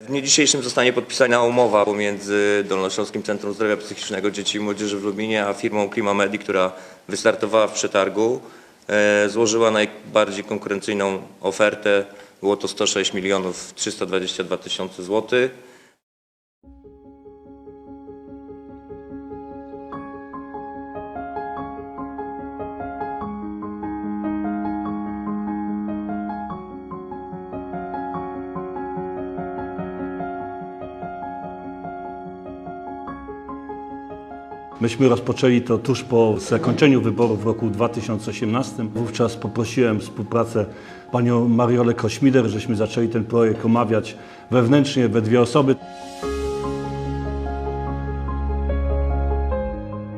W dniu dzisiejszym zostanie podpisana umowa pomiędzy Dolnośląskim Centrum Zdrowia Psychicznego Dzieci i Młodzieży w Lubinie, a firmą Klimamedi, która wystartowała w przetargu. E, Złożyła najbardziej konkurencyjną ofertę. Było to 106 milionów 322 tysiące złotych. Myśmy rozpoczęli to tuż po zakończeniu wyborów w roku 2018. Wówczas poprosiłem współpracę panią Mariolę Kośmider, żeśmy zaczęli ten projekt omawiać wewnętrznie we dwie osoby.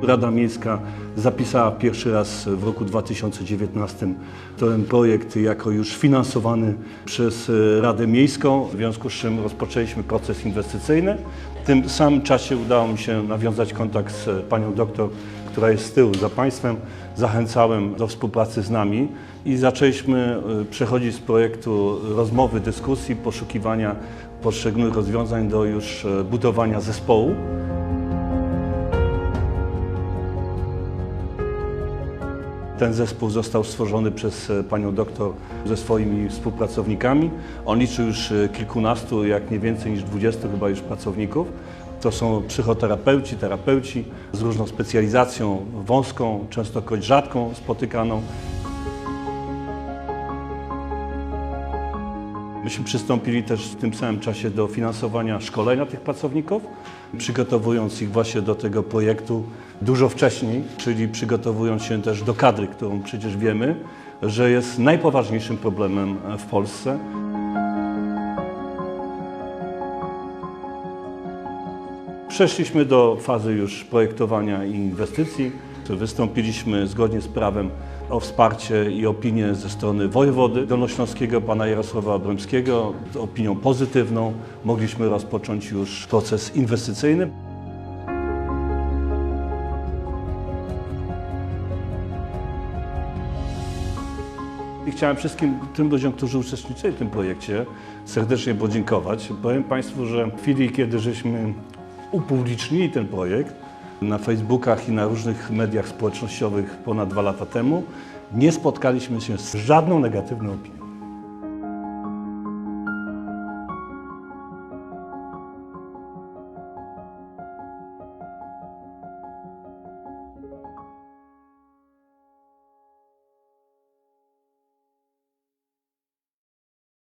Rada Miejska zapisała pierwszy raz w roku 2019 ten projekt jako już finansowany przez Radę Miejską, w związku z czym rozpoczęliśmy proces inwestycyjny. W tym samym czasie udało mi się nawiązać kontakt z panią doktor, która jest z tyłu za państwem. Zachęcałem do współpracy z nami i zaczęliśmy e, przechodzić z projektu rozmowy, dyskusji, poszukiwania poszczególnych rozwiązań do już e, budowania zespołu. Ten zespół został stworzony przez e, panią doktor ze swoimi współpracownikami. On liczy już e, kilkunastu, jak nie więcej niż 20 chyba już pracowników. To są psychoterapeuci, terapeuci z różną specjalizacją wąską, częstokroć rzadką spotykaną. Myśmy przystąpili też w tym samym czasie do finansowania szkolenia tych pracowników, przygotowując ich właśnie do tego projektu dużo wcześniej, czyli przygotowując się też do kadry, którą przecież wiemy, że jest najpoważniejszym problemem w Polsce. Przeszliśmy do fazy już projektowania i inwestycji. Wystąpiliśmy zgodnie z prawem o wsparcie i opinię ze strony wojewody dolnośląskiego, pana Jarosława Obremskiego, z opinią pozytywną. Mogliśmy rozpocząć już proces inwestycyjny. I chciałem wszystkim tym ludziom, którzy uczestniczyli w tym projekcie, serdecznie podziękować. Powiem Państwu, że w chwili, kiedy żeśmy upublicznili ten projekt na Facebookach i na różnych mediach społecznościowych ponad dwa lata temu, nie spotkaliśmy się z żadną negatywną opinią.